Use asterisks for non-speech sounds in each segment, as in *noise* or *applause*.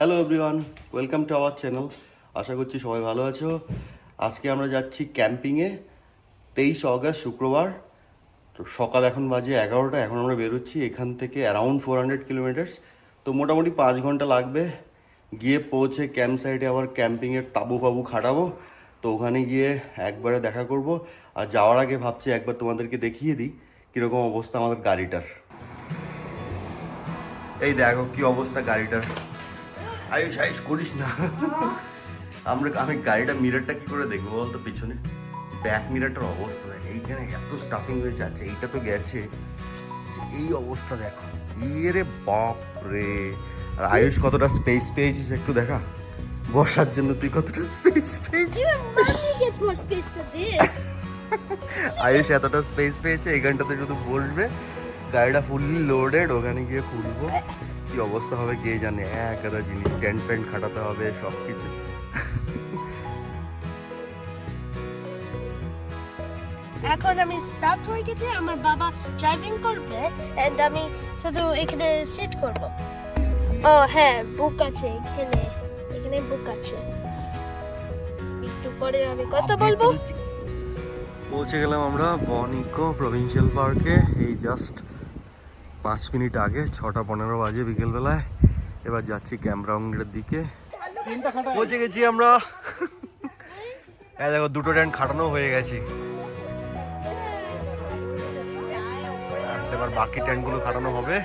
Hello everyone welcome to our channel আশা করছি সবাই ভালো আছো। আজকে আমরা যাচ্ছি ক্যাম্পিংয়ে তেইশ অগস্ট, শুক্রবার। তো সকাল এখন বাজে এগারোটা, এখন আমরা বেরোচ্ছি এখান থেকে অ্যারাউন্ড ফোর হান্ড্রেড কিলোমিটার্স তো মোটামুটি পাঁচ ঘণ্টা লাগবে। গিয়ে পৌঁছে ক্যাম্প সাইডে আবার ক্যাম্পিংয়ের তাবু ফাবু খাটাবো। তো ওখানে গিয়ে একবারে দেখা করব। আর যাওয়ার আগে ভাবছি একবার তোমাদেরকে দেখিয়ে দিই কীরকম অবস্থা আমাদের গাড়িটার। এই দেখো কি অবস্থা গাড়িটার। আয়ুষ আয়ুষ করিস না। আমরা আমি গাড়িটা মিররটা কি করে দেখব বলতো পিছনে? ব্যাক মিররটার অবস্থা দেখ এইখানে এত স্টাফিং হয়েছে আছে এইটা তো গেছে। যে এই অবস্থা দেখো এরে বাপ রে আর আয়ুষ কতটা স্পেস পেয়েছিস একটু দেখা? বসার জন্য তুই কতটা স্পেস পেয়েছিস. *laughs* আয়ুষ এতটা স্পেস পেয়েছে এখানটাতে শুধু বসবে গাড়িটা ফুললি লোডেড ওখানে গিয়ে খুলবো। কি অবস্থা হবে কে জানে? এক একটা জিনিস টেন্ট ফ্যান্ট খাটাতে হবে সব কিছু এখন আমি স্টার্ট হয়ে গেছে আমার বাবা ড্রাইভিং করবে এন্ড আমি শুধু এখানে সিট করব। ও হ্যাঁ বুক আছে এখানে এখানে বুক আছে। একটু পরে আমি কথা বলব। পৌঁছে গেলাম আমরা বনিকো প্রভিন্সিয়াল পার্কে এই জাস্ট পাঁচ মিনিট আগে, ছটা পনেরো বাজে বিকেলবেলায়। এবার যাচ্ছি ক্যাম্পগ্রাউন্ডের দিকে। পৌঁছে গেছি আমরা। হ্যাঁ দেখো, দুটো ট্যান্ট খাটানো হয়ে গেছে। এবার বাকি ট্যান্টগুলো খাটানো হবে।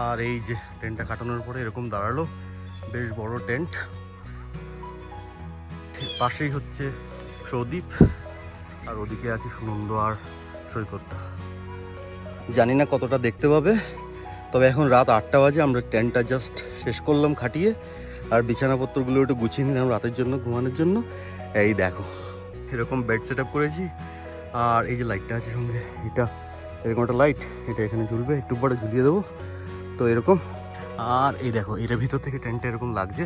আর এই যে টেন্টটা কাটানোর পরে এরকম দাঁড়াল, বেশ বড় টেন্ট। পাশেই হচ্ছে সৌদ্বীপ আর ওদিকে আছে সুনন্দ আর সৈকতটা জানি না কতটা দেখতে পাবে, তবে এখন রাত আটটা বাজে, আমরা টেন্টটা জাস্ট শেষ করলাম খাটিয়ে, আর বিছানাপত্রগুলো একটু গুছিয়ে নিলাম রাতের জন্য, ঘুমানোর জন্য। এই দেখো, এরকম বেড সেট করেছি, আর এই যে লাইটটা আছে সঙ্গে, এটা এরকম একটা লাইট এটা এখানে ঝুলবে একটু পরে ঝুলিয়ে দেবো। তো এরকম। আর এই দেখো এটার ভিতর থেকে টেন্টটা এরকম লাগছে।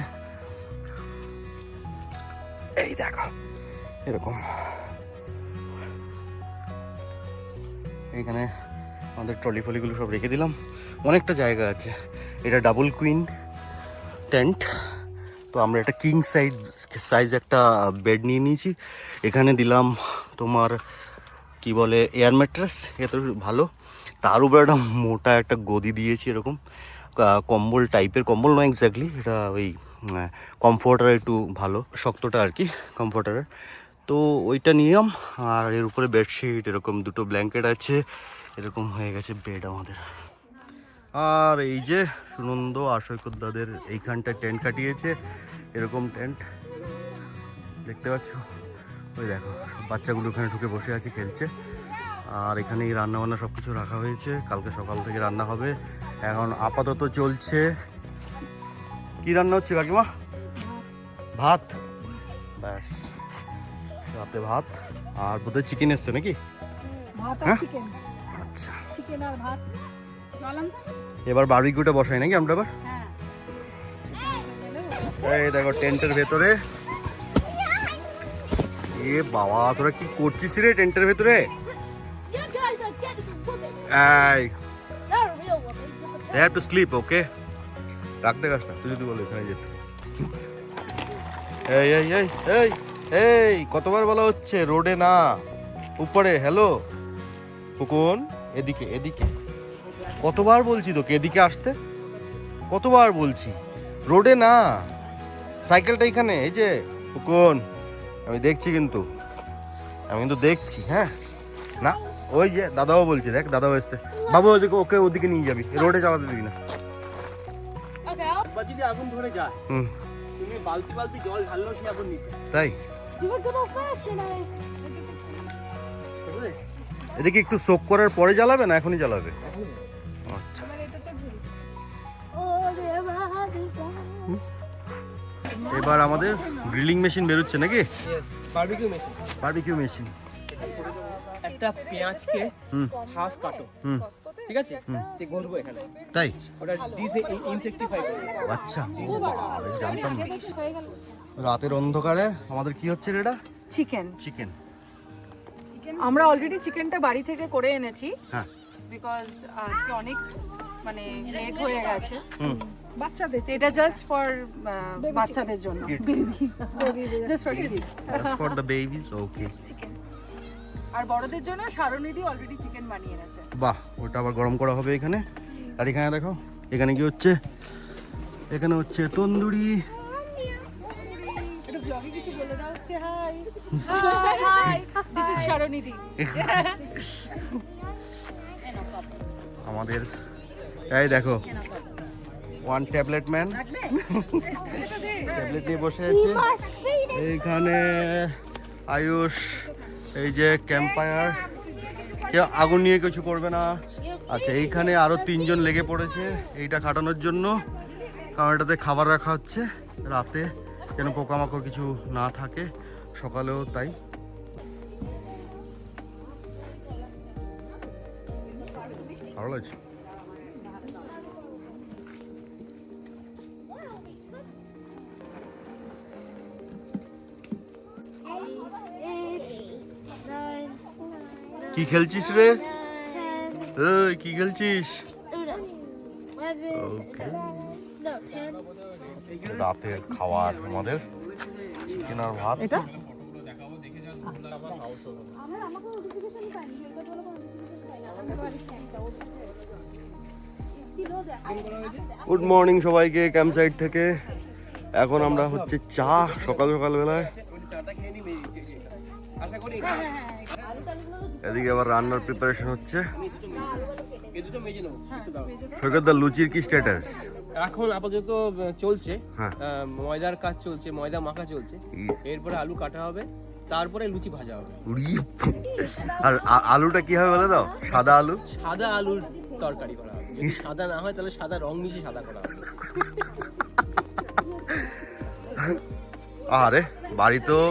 এই দেখো, এরকম। এখানে আমাদের ট্রলি ফলিগুলো সব রেখে দিলাম। অনেকটা জায়গা আছে। এটা ডাবল কুইন টেন্ট। তো আমরা একটা কিং সাইজ সাইজ একটা বেড নিয়ে নিয়েছি। এখানে দিলাম তোমার, কি বলে, এয়ার ম্যাট্রেস। এ তো ভালো। তার উপরে একটা মোটা একটা গদি দিয়েছি এরকম কম্বল টাইপের কম্বল নয় এক্স্যাক্টলি এটা ওই কমফোর্টার একটু ভালো, শক্তটা আর কি কমফোর্টারের তো ওইটা নিলাম, আর এর উপরে বেডশিট এরকম দুটো ব্ল্যাঙ্কেট আছে, এরকম হয়ে গেছে বেড আমাদের। আর এই যে সুনন্দ আর দাদের এইখানটায় টেন্ট কাটিয়েছে, এরকম টেন্ট দেখতে পাচ্ছ? ওই দেখো বাচ্চাগুলো ওখানে ঢুকে বসে আছে, খেলছে। আর এখানেই রান্না বান্না সব কিছু রাখা হয়েছে। কালকে সকাল থেকে রান্না হবে। এখন আপাতত চলছে। কি রান্না হচ্ছে কাকিমা? ভাত। ব্যাস রাতে ভাত। আর বোধহয় চিকেন এসছে নাকি? হ্যাঁ? আচ্ছা। এবার বারবিকিউটা বসাই নাকি আমরা এবার? হ্যাঁ। এই দেখো টেন্টের ভেতরে। এ বাবা তোরা কি করছিস রে টেন্টের ভেতরে? এই। হ্যাভ টু স্লিপ ওকে রাখতে গাছ না তুই যদি বলো এখানে যেতে। এই এই এই এই এই কতবার বলা হচ্ছে রোডে না উপরে হ্যালো ফুকুন এদিকে এদিকে। কতবার বলছি তোকে এদিকে আসতে? কতবার বলছি? রোডে না। সাইকেলটা এখানে এই যে ফুকুন। আমি দেখছি কিন্তু। আমি কিন্তু দেখছি হ্যাঁ? না। ওই যে দাদাও বলছে দেখ দাদাও এসছে। বাবু ওদিকে ওকে ওদিকে নিয়ে যাবি রোডে চালাতে দিবি না। যদি আগুন ধরে যায় হুম। তুমি বালতি বালতি জল ঢাললেও সে আগুন নিতে তাই? এদিকে একটু সোক করার পরে জ্বালাবে না এখনই জ্বালাবে? আচ্ছা। এবার আমাদের গ্রিলিং মেশিন বেরোচ্ছে নাকি? Yes barbecue machine barbecue machine একটা পেঁয়াজকে হাফ কাটো। হুম। ঠিক আছে? দিয়ে ঘষবো এখানে। তাই? ওটা ডিস ইনসেক্টিফাই করবে আচ্ছা। জানতাম। না। রাতের অন্ধকারে আমাদের কি হচ্ছে রে এটা? চিকেন চিকেন আমরা অলরেডি চিকেনটা বাড়ি থেকে করে এনেছি। হ্যাঁ। বিকজ আজকে অনেক মানে লেট হয়ে গেছে। হুম। বাচ্চাদের এটা জাস্ট ফর বাচ্চাদের জন্য। Just for the babies okay আর বড়দের জন্য সারণিধি অলরেডি চিকেন বানিয়ে এনেছে। বাহ ওটা আবার গরম করা হবে এখানে। আর এখানে দেখো এখানে কি হচ্ছে? এখানে হচ্ছে তন্দুরি। একটু ব্লগে কিছু বলে দাও say hi hi this is Saranidhi আমাদের এই দেখো ওয়ান ট্যাবলেট ম্যান ট্যাবলেট নিয়ে বসে আছে। এইখানে আয়ুষ এই যে ক্যাম্পায়ার কেউ আগুন নিয়ে কিছু করবে না। আচ্ছা এইখানে আরও তিনজন লেগে পড়েছে। এইটা খাটানোর জন্য। কারণ এটাতে খাবার রাখা হচ্ছে। রাতে যেন পোকামাকড় কিছু না থাকে। সকালেও তাই। ভালো লাগছে। কি খেলছিস রে? এই কি খেলছিস? রাতের খাওয়ার আমাদের চিকেন আর ভাত। এটা? গুড মর্নিং সবাইকে ক্যাম্প সাইড থেকে। এখন আমরা হচ্ছে চা সকাল সকাল বেলায় এদিকে আবার রান্নার প্রিপারেশন হচ্ছে। এই দুটো মেজে নেব একটু দাও। সৈকত লুচির কি স্ট্যাটাস এখন আপাতত চলছে। হ্যাঁ। ময়দার কাজ চলছে ময়দা মাখা চলছে। এরপরে আলু কাটা হবে তারপরে লুচি ভাজা হবে। আর আলুটা কি হবে বলে দাও? সাদা আলু? সাদা আলুর তরকারি করা হবে। যদি সাদা না হয় তাহলে সাদা রং মিশিয়ে সাদা করা হবে। আরে বাড়িতেও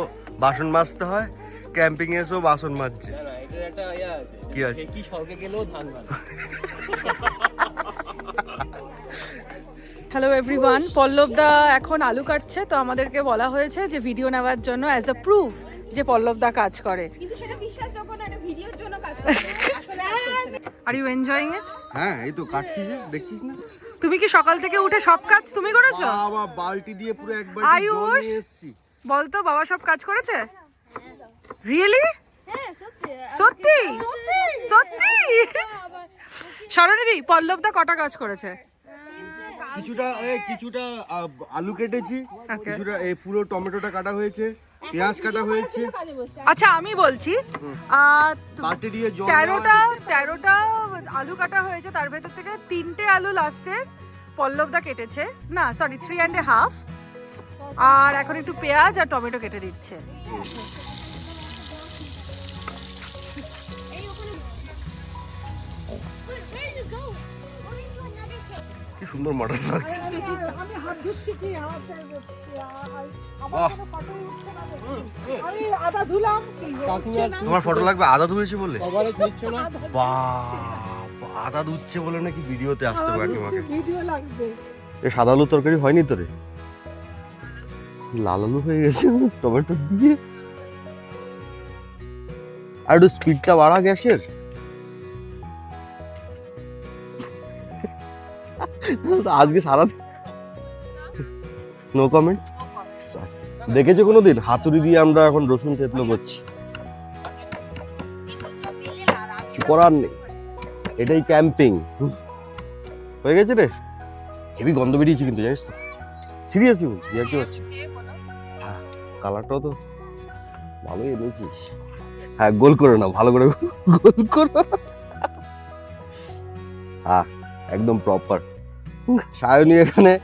বাসন মাজতে হয় ক্যাম্পিং এসেও বাসন মাজছে ইয়ে আছে। কি আছে? কি গেলেও ধান হ্যালো এভরিওয়ান পল্লবদা এখন আলু কাটছে তো আমাদেরকে বলা হয়েছে যে ভিডিও নেওয়ার জন্য অ্যাজ আ প্রুফ যে পল্লবদা কাজ করে। আর ইউ এনজয়িং ইট হ্যাঁ এই তো কাটছিস যে দেখছিস না? তুমি কি সকাল থেকে উঠে সব কাজ তুমি করেছ? বাবা বালতি দিয়ে পুরো একবার আয়ুষ! বলতো বাবা সব কাজ করেছে? রিয়েলি হ্যাঁ সত্যি। সত্যি? সত্যি? সরণিদি পল্লবদা কটা কাজ করেছে? কিছুটা কিছুটা আলু কেটেছি কিছুটা এই পুরো টমেটোটা কাটা হয়েছে পেঁয়াজ কাটা হয়েছে। আচ্ছা আমি বলছি তেরোটা তেরোটা আলু কাটা হয়েছে তার ভেতর থেকে তিনটে আলু লাস্টে পল্লবদা কেটেছে। না sorry three and a half আর এখন একটু পেঁয়াজ আর টমেটো কেটে দিচ্ছে। কি? উঠছে না তোমার ফটো লাগবে? আদা ধুয়েছে বলে? আদা ধুচ্ছে। বলে নাকি ভিডিওতে আসতে হবে কাকিমাকে এ সাদা আলু তরকারি হয়নি তো রে লাল আলু হয়ে গেছে টমেটো দিয়ে। আর একটু স্পিডটা বাড়া গ্যাসের। আজকে সারা নো কমেন্টস দেখেছ কোনোদিন? হাতুড়ি দিয়ে আমরা এখন রসুন থেতলো করছি করার নেই। এটাই ক্যাম্পিং হয়ে গেছে রে। হেভি গন্ধ বেরিয়েছে কিন্তু, জানিস তো। সিরিয়াসলি বলছি আর কি হচ্ছে। হ্যাঁ কালারটাও তো ভালোই এনেছিস। হ্যাঁ গোল করে নাও, ভালো করে গোল করো। হ্যাঁ একদম প্রপার সায়নী এখানে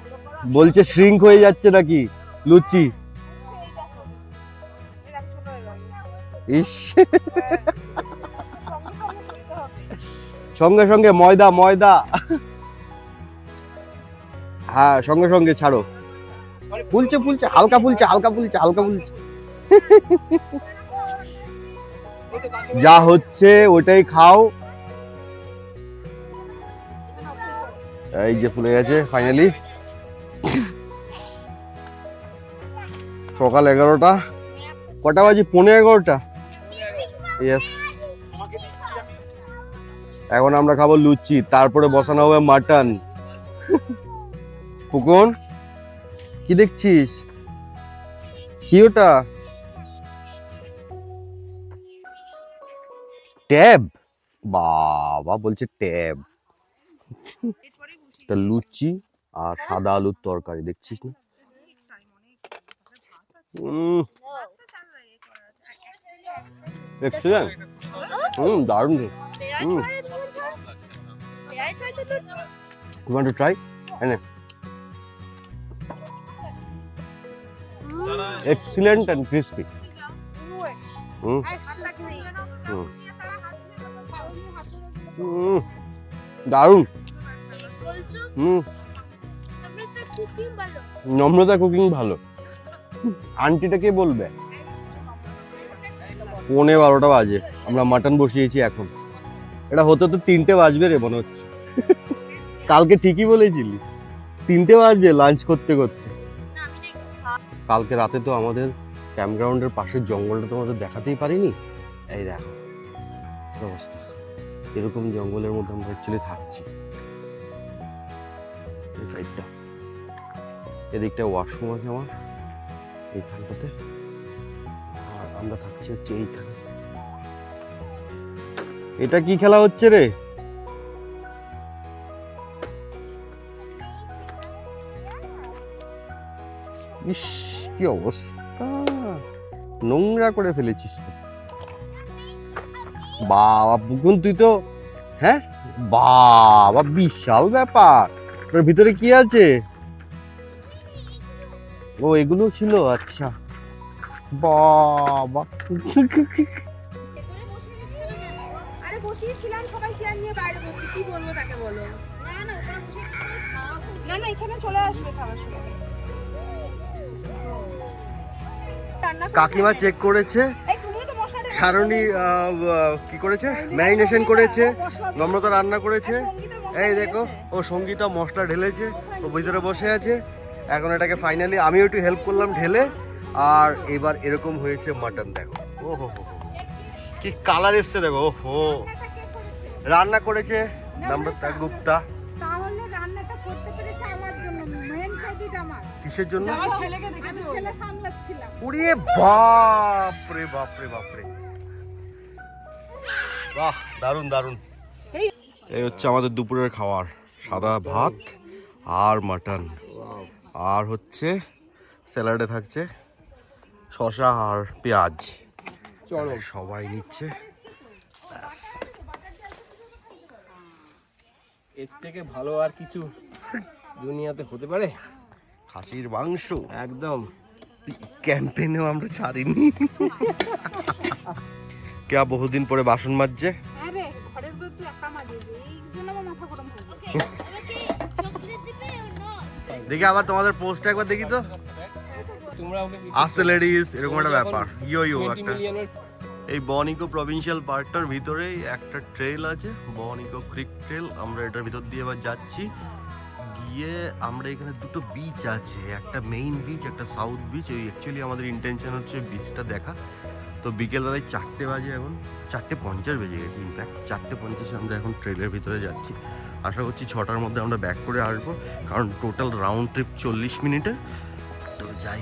বলছে শ্রিঙ্ক হয়ে যাচ্ছে নাকি? লুচি। ইস। সঙ্গে সঙ্গে ময়দা ময়দা। হ্যাঁ সঙ্গে সঙ্গে ছাড়ো। ফুলছে ফুলছে, হালকা ফুলছে হালকা ফুলছে হালকা ফুলছে। যা হচ্ছে, ওটাই খাও। এই যে ফুলে গেছে ফাইনালি সকাল এগারোটা। কটা বাজে? পনেরো এগারোটা। ইয়েস এখন আমরা খাব লুচি, তারপরে বসানো হবে মাটন। পুকুন কি দেখছিস? কি ওটা? ট্যাব। বাবা, বলছে ট্যাব। এটা লুচি আর সাদা আলুর তরকারি দেখছিস না excellent. হুম দারুণ Mm. to try? এনে excellent and crispy. হুম হুম হুম দারুণ হুম। নম্রতা কুকিং ভালো? আন্টিটা কে বলবে? পৌনে বারোটা বাজে। আমরা মাটন বসিয়েছি এখন। এটা হতে তো তিনটে বাজবে রে মনে হচ্ছে। কালকে ঠিকই বলেছিলি। তিনটে বাজবে লাঞ্চ করতে করতে। কালকে রাতে তো আমাদের ক্যাম্পগ্রাউন্ডের পাশের জঙ্গলটা তোমাদের দেখাতেই পারিনি। এই দেখো। অবস্থা। এরকম জঙ্গলের মধ্যে আমরা অ্যাকচুয়ালি থাকছি। এই সাইডটা। এদিকটা ওয়াশরুম আছে আমার, এইখানটাতে। আর আমরা থাকছি হচ্ছে এইখানে। এটা কি খেলা হচ্ছে রে? ইস, কি অবস্থা! নোংরা করে ফেলেছিস তো। বাবা পুকুন তুই তো হ্যাঁ? বাবা, বিশাল ব্যাপার। ওর ভিতরে কি আছে? ও এগুলো ছিল? আচ্ছা। বাবা। আরে বসিয়েছিলাম সবাই চেয়ার নিয়ে বাইরে বসছি। কি বলব তাকে বলো? না না এখানে চলে আসবে খাওয়ার সময়। কাকিমা চেক করেছে? সারণী কি করেছে? ম্যারিনেশন করেছে। নম্রতা রান্না করেছে। এই দেখো ও সঙ্গীতা মশলা ঢেলেছে ও ভিতরে বসে আছে। এখন এটাকে ফাইনালি আমিও একটু হেল্প করলাম ঢেলে। আর এবার এরকম হয়েছে মাটন দেখো। ও হো হো। কি কালার এসছে দেখো ও হো রান্না করেছে নম্রতা গুপ্তা। কিসের জন্য? আমার ছেলেকে দেখেছ? ছেলে সামলাচ্ছিলাম উড়ে বাপ রে বাপ রে বাপ রে বাহ দারুণ দারুণ। এই হচ্ছে আমাদের দুপুরের খাবার সাদা ভাত আর মাটন। আর হচ্ছে স্যালাডে থাকছে শসা আর পেঁয়াজ। চলো। সবাই নিচ্ছে। ব্যাস। এর থেকে ভালো আর কিছু দুনিয়াতে হতে পারে? খাসির মাংস। একদম। ক্যাম্পেনেও আমরা ছাড়িনি। কে বহুদিন পরে বাসন মাজছে? ভিতরে দেখি আবার তোমাদের পোস্ট একবার দেখি তো। আসতে লেডিস এরকম একটা ব্যাপার। ইয়ো ইয়ো একটা। এই বনিকো প্রভিনশিয়াল পার্কটার ভিতরেই একটা ট্রেল আছে বনিকো ক্রিক ট্রেল আমরা এটার ভিতর দিয়ে এবার যাচ্ছি। গিয়ে আমরা এখানে দুটো বিচ আছে একটা মেইন বিচ একটা সাউথ বিচ ওই অ্যাকচুয়ালি আমাদের ইন্টেনশন হচ্ছে বিচটা দেখা। তো বিকেলবেলায় চারটে বাজে এখন। চারটে পঞ্চাশ বেজে গেছে ইনফ্যাক্ট চারটে পঞ্চাশে আমরা এখন ট্রেলের ভিতরে যাচ্ছি। আশা করছি ছটার মধ্যে আমরা ব্যাক করে আসব, কারণ টোটাল রাউন্ড ট্রিপ চল্লিশ মিনিটে। তো যাই।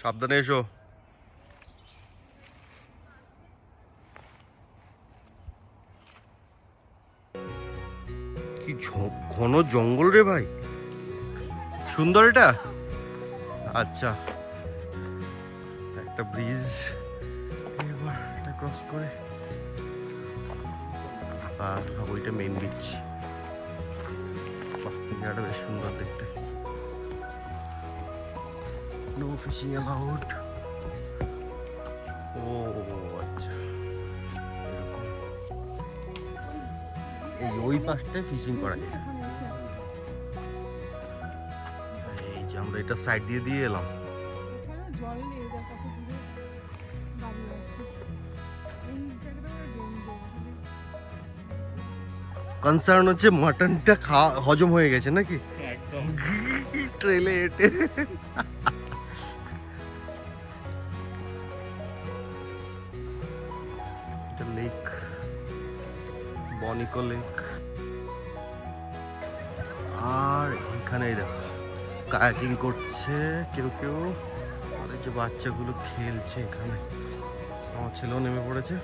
সাবধানে এসো। কি ঘন জঙ্গল রে ভাই। সুন্দর এটা? আচ্ছা। একটা ব্রিজ। এবার এটা ক্রস করে আর ওইটা মেইন বিচ জায়গাটা বেশ সুন্দর দেখতে। নো ফিশিং অ্যালাউড ও আচ্ছা। এই ওই পাশটায় ফিশিং করা যায়। এই যে আমরা এটা সাইড দিয়ে দিয়ে এলাম। জল কনসার্ন হচ্ছে মাটনটা খাওয়া হজম হয়ে গেছে নাকি? একদম। *laughs* ট্রেলে এটে লেক বনিকো লেক আর এখানে দেখো কায়াকিং করছে কেউ কেউ। আর যে বাচ্চাগুলো খেলছে এখানে। আমার ছেলেও নেমে পড়েছে।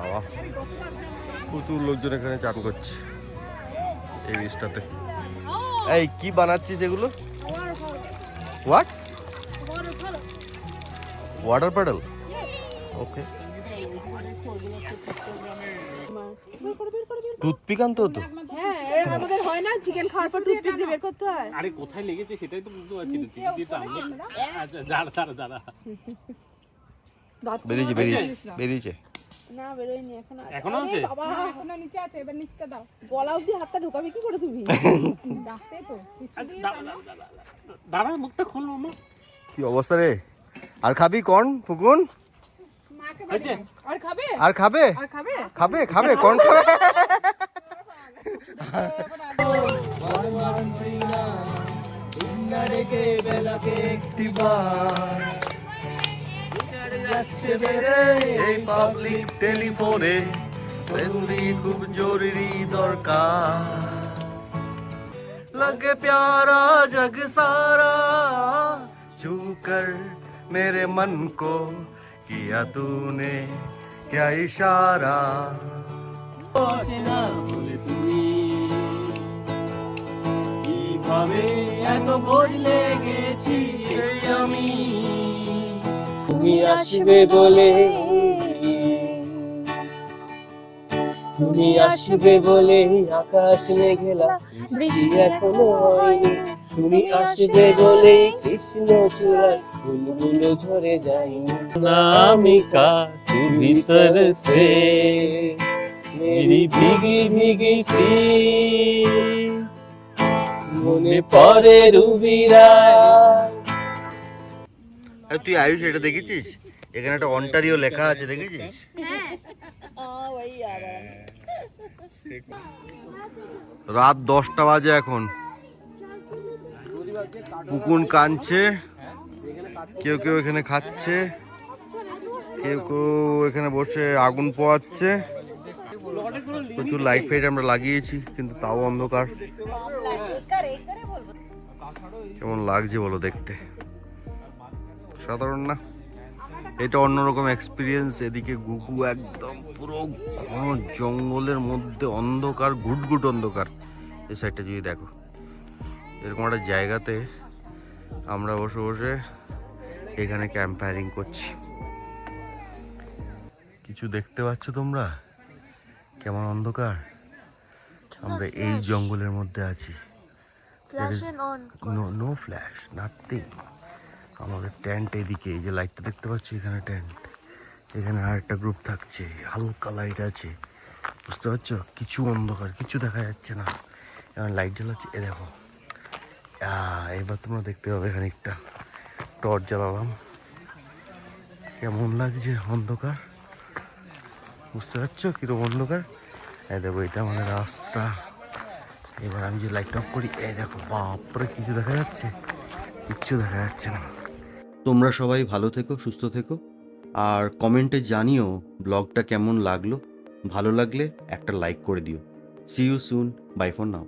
বাবা প্রচুর লোকজন এখানে চান করছে এই বীজটাতে এই কি বানাচ্ছিস এগুলো? What water paddle okay toothpick আনতে হতো? হ্যাঁ আমাদের হয় না চিকেন খাওয়ার পর টুথপিক দিয়ে বের করতে হয়। আরে কোথায় লেগেছে সেটাই তো বুঝতে পারছি না। দিয়ে তো আচ্ছা দাঁড়া দাঁড়া দাঁড়া। বেরিয়েছে বেরিয়েছে বেরিয়েছে। না বেরোয়নি এখন আর- এখনও আরে আছে? বাবা! এখনও নিচে আছে এবার নিচটা দাও। গলা অব্দি হাতটা ঢোকাবে কি করে তুমি? *laughs* ডাকতে তো আচ্ছা, মুখটা খোল কি অবস্থা রে? আর খাবি কোন ফুকুন আর খাবে? আর খাবে? আর খাবে? খাবে খাবে *laughs* কোন খাবে এই পাবলিক টেলিফোনে জরুরি খুব জরুরি দরকার लगे प्यारा जग सारा छू कर मेरे मन को किया तूने क्या इशारा কিভাবে এত বদলে গেছি সেই আমি তুমি আসবে বলে। তুমি আসবে বলে আকাশ মেঘেলা বৃষ্টি এখনও হয়নি। তুমি আসবে বলে কৃষ্ণ চূড়ায় ফুলগুলো ঝরে যায়নি। নামিকা তু ভিতর সে মেরি ভিগি ভিগি সি। মনে পড়ে রুবিরা আরে তুই আয়ুষ, এটা দেখেছিস? এখানে একটা অন্টারিও লেখা আছে, দেখেছিস? রাত দশটা বাজে এখন। পুকুন কানছে কেউ কেউ এখানে খাচ্ছে, কেউ কেউ এখানে বসে আগুন পোয়াচ্ছে প্রচুর লাইট ফাইট আমরা লাগিয়েছি, কিন্তু তাও অন্ধকার। কেমন লাগছে বলো দেখতে? সাধারণ না। এটা অন্যরকম এক্সপিরিয়েন্স এদিকে গুগু একদম পুরো ঘন জঙ্গলের মধ্যে অন্ধকার ঘুটঘুট অন্ধকার। এই সাইডটা যদি দেখো এরকম একটা জায়গাতে আমরা বসে বসে এখানে ক্যাম্প ফায়ারিং করছি। কিছু দেখতে পাচ্ছ তোমরা? কেমন অন্ধকার? আমরা এই জঙ্গলের মধ্যে আছি। নো নো ফ্ল্যাশ নাথিং আমাদের টেন্ট এদিকে, এই যে লাইটটা দেখতে পাচ্ছি, এখানে টেন্ট এখানে আর একটা গ্রুপ থাকছে, হালকা লাইট আছে। বুঝতে পারছ? কিছু অন্ধকার, কিছু দেখা যাচ্ছে না। এবার লাইট জ্বালাচ্ছে। এ দেখো। এবার তোমরা দেখতে পাবে এখানে একটা টর্চ জ্বালালাম। কেমন লাগছে অন্ধকার? বুঝতে পারছ? কীরকম অন্ধকার? এই দেখো, এটা আমাদের রাস্তা। এবার আমি যে লাইট অফ করি এই দেখো, বাপরে, কিছু দেখা যাচ্ছে। কিচ্ছু দেখা যাচ্ছে না। তোমরা সবাই ভালো থেকো, সুস্থ থেকো। আর কমেন্টে জানিও ব্লগটা কেমন লাগল। ভালো লাগলে একটা লাইক করে দিও। See you soon bye for now